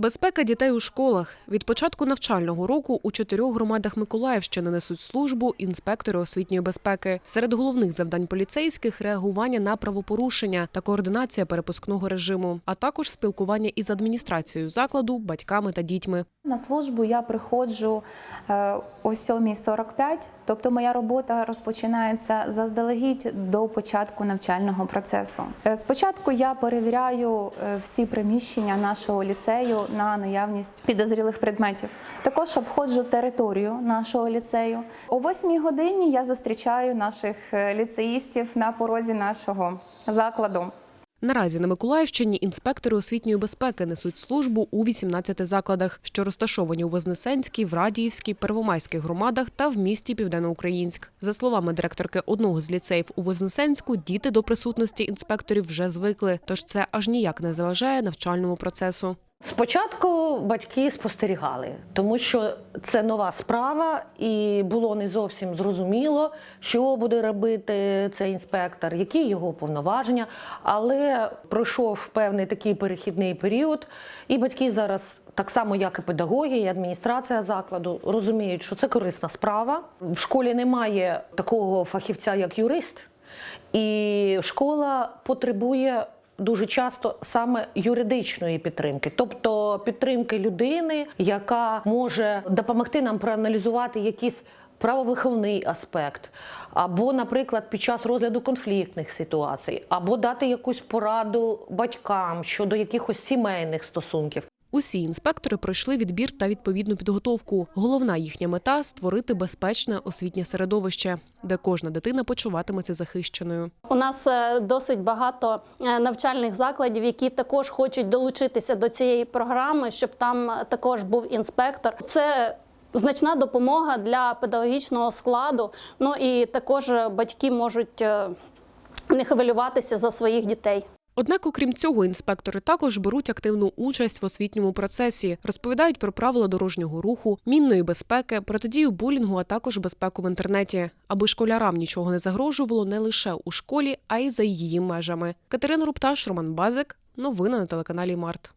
Безпека дітей у школах від початку навчального року у чотирьох громадах Миколаївщини несуть службу інспектори освітньої безпеки. Серед головних завдань поліцейських реагування на правопорушення та координація перепускного режиму, а також спілкування із адміністрацією закладу, батьками та дітьми. На службу я приходжу е, о 7.45, тобто моя робота розпочинається заздалегідь до початку навчального процесу. Е, Спочатку я перевіряю е, всі приміщення нашого ліцею на наявність підозрілих предметів. Також обходжу територію нашого ліцею. О 8 годині я зустрічаю наших е, ліцеїстів на порозі нашого закладу. Наразі на Миколаївщині інспектори освітньої безпеки несуть службу у 18 закладах, що розташовані у Вознесенській, Врадіївській, Первомайських громадах та в місті Південноукраїнськ. За словами директорки одного з ліцеїв у Вознесенську, діти до присутності інспекторів вже звикли, тож це аж ніяк не заважає навчальному процесу. Спочатку батьки спостерігали, тому що це нова справа, і було не зовсім зрозуміло, що буде робити цей інспектор, які його повноваження. Але пройшов певний такий перехідний період, і батьки зараз, так само як і педагоги, і адміністрація закладу, розуміють, що це корисна справа. В школі немає такого фахівця, як юрист, і школа потребує дуже часто саме юридичної підтримки, тобто підтримки людини, яка може допомогти нам проаналізувати якісь. Правовиховний аспект, або, наприклад, під час розгляду конфліктних ситуацій, або дати якусь пораду батькам щодо якихось сімейних стосунків. Усі інспектори пройшли відбір та відповідну підготовку. Головна їхня мета створити безпечне освітнє середовище, де кожна дитина почуватиметься захищеною. У нас е, досить багато е, навчальних закладів, які також хочуть долучитися до цієї програми, щоб там е, також був інспектор. Це значна допомога для педагогічного складу. Ну і також батьки можуть не хвилюватися за своїх дітей. Однак, окрім цього, інспектори також беруть активну участь в освітньому процесі, розповідають про правила дорожнього руху, мінної безпеки, протидію булінгу, а також безпеку в інтернеті, аби школярам нічого не загрожувало не лише у школі, а й за її межами. Катерина Рупташ, Роман Базик. Новини на телеканалі Март.